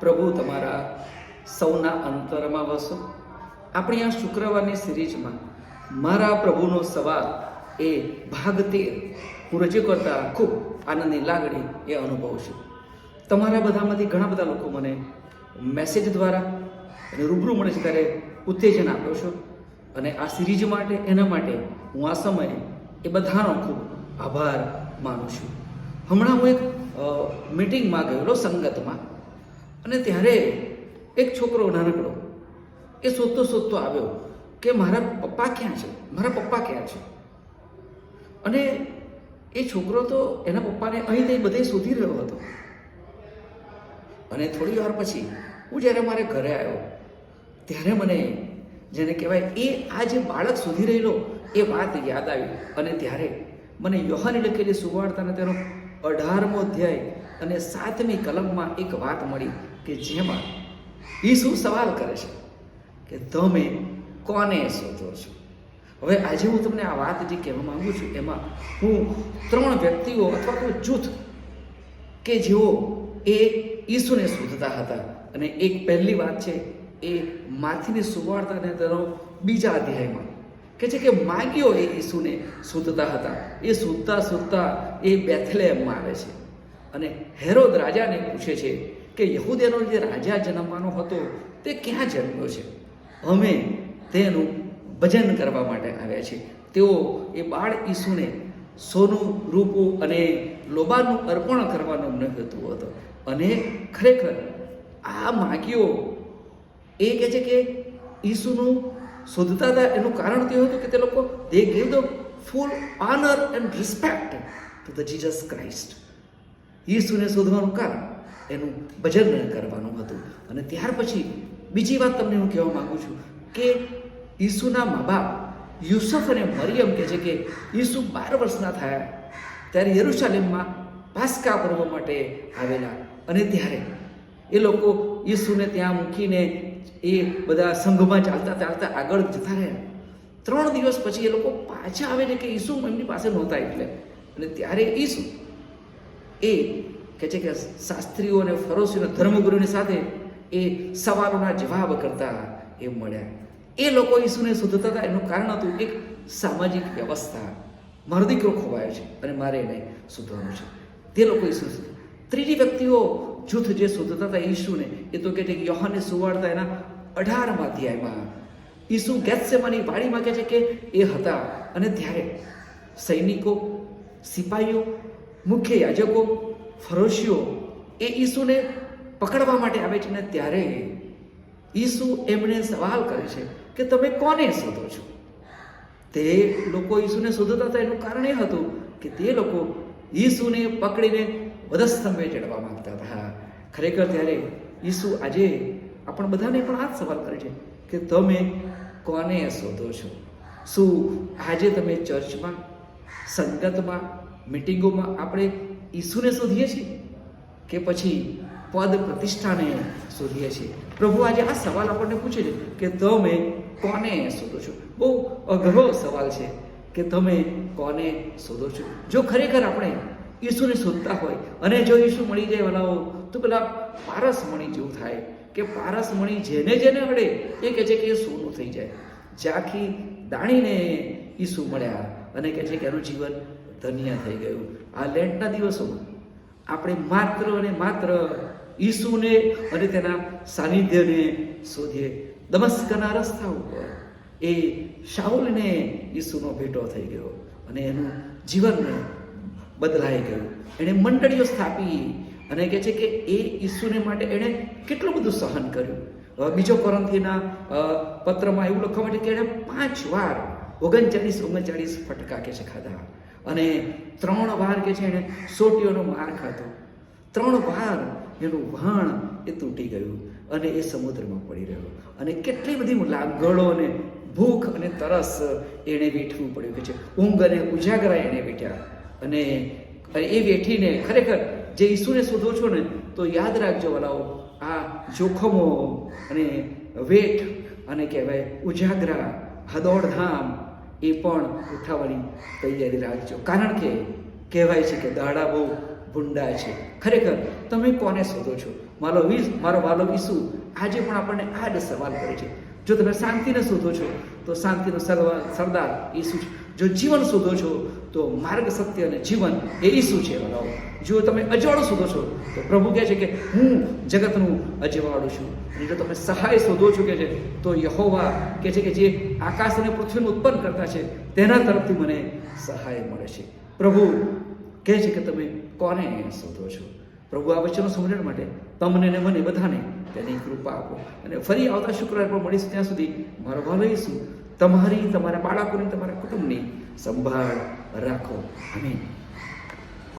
પ્રભુ, તમારા સૌના અંતરમાં વસો. આપણી આ શુક્રવારની સિરીજમાં મારા પ્રભુનો સવાલ એ ભાગ તેર હું રજૂ કરતા ખૂબ આનંદની લાગણી એ અનુભવું છું તમારા બધામાંથી ઘણા બધા લોકો મને મેસેજ દ્વારા અને રૂબરૂ મળે છે ત્યારે ઉત્તેજન આપો છો. અને આ સિરીજ માટે, એના માટે હું આ સમયે એ બધાનો ખૂબ આભાર માનું છું. હમણાં હું એક મીટિંગમાં ગયેલો સંગતમાં અને ત્યારે એક છોકરો નાનકડો એ શોધતો શોધતો આવ્યો કે મારા પપ્પા ક્યાં છે? મારા પપ્પા ક્યાં છે? અને એ છોકરો તો એના પપ્પાને અહીં તે બધે શોધી રહ્યો હતો. અને થોડી વાર પછી હું જ્યારે મારે ઘરે આવ્યો, ત્યારે મને જેને કહેવાય એ આ જે બાળક શોધી રહેલો, એ વાત યાદ આવી. અને ત્યારે મને યોહાની લખેલી સુવાર્તાને તેનો અઢારમો અધ્યાય અને સાતમી કલમમાં એક વાત મળી. કે જેમાં ઈસુ સવાલ કરે છે કે તમે કોને શોધો છો? હવે આજે હું તમને આ વાત જે કહેવા માંગુ છું, એમાં હું ત્રણ વ્યક્તિઓ અથવા કોઈ જૂથ કે જેઓ એ ઈસુને શોધતા હતા અને એક પહેલી વાત છે એ માથીની સુવાર્તાને તેનો બીજા અધ્યાયમાં. કે છે કે માગીઓ એ ઈસુને શોધતા હતા. એ શોધતા શોધતા એ બેથલેમમાં આવે છે. અને હેરોદ રાજાને પૂછે છે કે યહૂદીનો જે રાજા જન્મવાનો હતો, તે ક્યાં જન્મ્યો છે? અમે તેનું ભજન કરવા માટે આવ્યા છે તેઓ એ બાળ ઈસુને સોનું, રૂપું અને લોબાનું અર્પણ કરવાનું એમને હેતુ. હતો અને ખરેખર આ માગીઓ એ કહે છે કે ઈસુનું શોધતા હતા. એનું કારણ તે હતું કે તે લોકો they give the full honour and respect to the Jesus Christ ઈસુને શોધવાનું કારણ એનું ભજન કરવાનું હતું. અને ત્યાર પછી બીજી વાત તમને હું કહેવા માંગુ છું કે ઈસુના મા બાપ યુસુફ અને મરિયમ કહે છે કે ઈસુ બાર વર્ષના થયા ત્યારે યરુશાલેમમાં પાસ્કા પર્વ માટે આવેલા. અને ત્યારે એ લોકો ઈસુને ત્યાં મૂકીને એ બધા સંઘમાં ચાલતા ચાલતા આગળ જતા રહ્યા. ત્રણ દિવસ પછી એ લોકો પાછા આવે ને કે ઈસુ એમની પાસે નહોતા એટલે. અને ત્યારે ઈસુ એ કહે છે કે શાસ્ત્રીઓ અને ફરોશીઓ ધર્મગુરુની સાથે એ સવાલોના જવાબ કરતા એ મળ્યા. એ લોકો ઈસુને શોધતા હતા એનું કારણ હતું એક સામાજિક વ્યવસ્થા. મારો દીકરો ખોવાયો છે અને મારે એને શોધવાનું છે. તે લોકો ઈસુ ત્રીજી વ્યક્તિઓ જૂથ જે શોધતા હતા ઈસુને, એ તો કે છે કે યોહાને સુવાડતા એના અઢારમા અધ્યાયમાં. ઈસુ ગેત્સેમાની વાડીમાં કહે છે કે એ હતા અને ત્યારે સૈનિકો સિપાહીઓ મુખ્ય યાજકો ફરોશીઓ એ ઈસુને પકડવા માટે આવે છે ને ત્યારે ઈસુ એમણે સવાલ કરે છે કે તમે કોને શોધો છો? તે લોકો ઈસુને શોધતા હતા, એનું કારણ એ હતું કે તે લોકો ઈસુને પકડીને વધસ્તંભે ચડવા માંગતા હતા. ખરેખર ત્યારે ઈસુ આજે આપણ બધાને પણ આ જ સવાલ કરે છે કે તમે કોને શોધો છો? શું આજે તમે ચર્ચમાં, સંગતમાં, મિટિંગોમાં આપણે ઈસુને શોધીએ છીએ કે પછી પદ પ્રતિષ્ઠાને શોધીએ છીએ? પ્રભુ આજે આ સવાલ આપણને પૂછે છે કે તમે કોને શોધો છો? બહુ અઘરો સવાલ છે કે તમે કોને શોધો છો? જો ખરેખર આપણે ઈસુને શોધતા હોય અને જો ઈસુ મળી જાય વાલાઓ, તો પેલા પારસમણી જેવું થાય કે પારસમણી જેને જેને અડે એ કહે છે કે એ સોનું થઈ જાય. ઝાંખી દાણીને ઈસુ મળ્યા અને કહે છે કે એનું જીવન ધન્ય થઈ ગયું. આ લેન્ટના દિવસોમાં આપણે માત્ર અને માત્ર ઈસુને અને તેના સાનિધ્યને શોધીએ. દમસ્કના રસ્તા ઉપર એ શાઉલને ઈસુનો ભેટો થઈ ગયો અને એનું જીવન બદલાઈ ગયું. એણે મંડળીઓ સ્થાપી અને કહે છે કે એ ઈસુને માટે એણે કેટલું બધું સહન કર્યું. બીજો કોરંથીના પત્રમાં એવું લખવા માટે કે એણે પાંચ વાર ઓગણચાલીસ ઓગણચાલીસ ફટકા કે છે ખાધા. અને ત્રણ વાર કે છે એણે સોટીઓનો માર ખાધો. ત્રણ વાર એનું વહાણ એ તૂટી ગયું અને એ સમુદ્રમાં પડી રહ્યો. અને કેટલી બધી લાગણો અને ભૂખ અને તરસ એણે વેઠવું પડ્યું કે છે. ઊંઘ અને ઉજાગરા એણે વેઠ્યા. અને એ વેઠીને ખરેખર જે ઈસુને શોધો છો ને, તો યાદ રાખજો વાલાઓ, આ જોખમો અને વેઠ અને કહેવાય ઉજાગરા, હદોડધામ એ પણ ઉઠાવવાની તૈયારી રાખજો. કારણ કે કહેવાય છે કે દાડા બહુ ભૂંડા છે. ખરેખર તમે કોને શોધો છો? મારો વીસ મારો વાલો ઈસુ આજે પણ આપણને આ જ સવાલ કરે છે. જો તમે શાંતિને શોધો છો, તો શાંતિનો સરદાર ઈસુ છે. જો જીવન શોધો છો, તો માર્ગ સત્ય અને જીવન એ ઈસુ છે. જો તમે અજવાળું શોધો છો, તો પ્રભુ કહે છે કે હું જગતનું અજવાળું છું. અને જો તમે સહાય શોધો છો કે છે, તો યહોવા કે છે કે જે આકાશ અને પૃથ્વીનું ઉત્પન્ન કરતા છે, તેના તરફથી મને સહાય મળે છે. પ્રભુ કહે છે કે તમે કોને શોધો છો? પ્રભુ આ વચ્ચેનું સમજણ માટે તમને ને મને બધાને તેની કૃપા આપો. અને ફરી આવતા શુક્રવાર પર મળીશું ત્યાં સુધી. મારો ભાલો ઈસુ. તમારી તમારા બાળકોની તમારા કુટુંબની સંભાળ રાખો. આમીન.